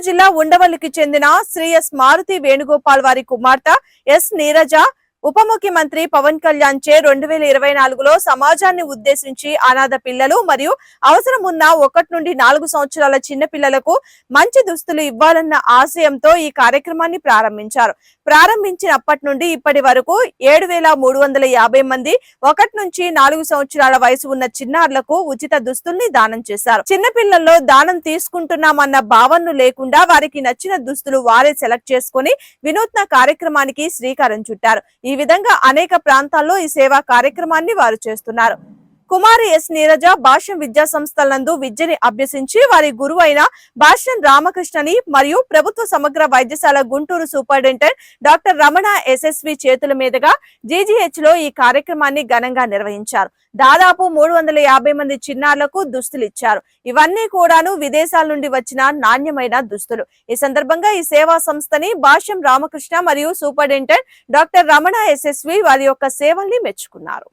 జిల్లా ఉండవల్లికి చెందిన శ్రీ ఎస్ మారుతి వేణుగోపాల్ వారి కుమార్తె ఎస్ నీరజ ఉప ముఖ్యమంత్రి పవన్ కళ్యాణ్ చే రెండు వేల ఇరవై నాలుగులో సమాజాన్ని ఉద్దేశించి అనాథ పిల్లలు మరియు అవసరం ఉన్న ఒకటి నుండి నాలుగు సంవత్సరాల చిన్న పిల్లలకు మంచి దుస్తులు ఇవ్వాలన్న ఆశయంతో ఈ కార్యక్రమాన్ని ప్రారంభించారు. ప్రారంభించినప్పటి నుండి ఇప్పటి వరకు ఏడు వేల మూడు వందల యాభై మంది ఒకటి నుంచి నాలుగు సంవత్సరాల వయసు ఉన్న చిన్నారులకు ఉచిత దుస్తుల్ని దానం చేశారు. చిన్నపిల్లల్లో దానం తీసుకుంటున్నామన్న భావనను లేకుండా వారికి నచ్చిన దుస్తులు వారే సెలెక్ట్ చేసుకుని వినూత్న కార్యక్రమానికి శ్రీకారం చుట్టారు. ఈ విధంగా అనేక ప్రాంతాల్లో ఈ సేవా కార్యక్రమాన్ని వారు చేస్తున్నారు. కుమారి ఎస్ నీరజ భాష్యం విద్యా సంస్థల నందు విద్యని అభ్యసించి వారి గురువు అయిన భాష్యం రామకృష్ణని మరియు ప్రభుత్వ సమగ్ర వైద్యశాల Guntur superintendent doctor Ramana SSV చేతుల మీదుగా జీజీహెచ్లో ఈ కార్యక్రమాన్ని ఘనంగా నిర్వహించారు. దాదాపు మూడు వందల యాభై మంది చిన్నారులకు దుస్తులు ఇచ్చారు ఇవన్నీ కూడాను విదేశాల నుండి వచ్చిన నాణ్యమైన దుస్తులు. ఈ సందర్భంగా ఈ సేవా సంస్థని భాష్యం రామకృష్ణ మరియు సూపరింటెండెంట్ డాక్టర్ రమణ ఎస్ఎస్వి వారి యొక్క సేవల్ని మెచ్చుకున్నారు.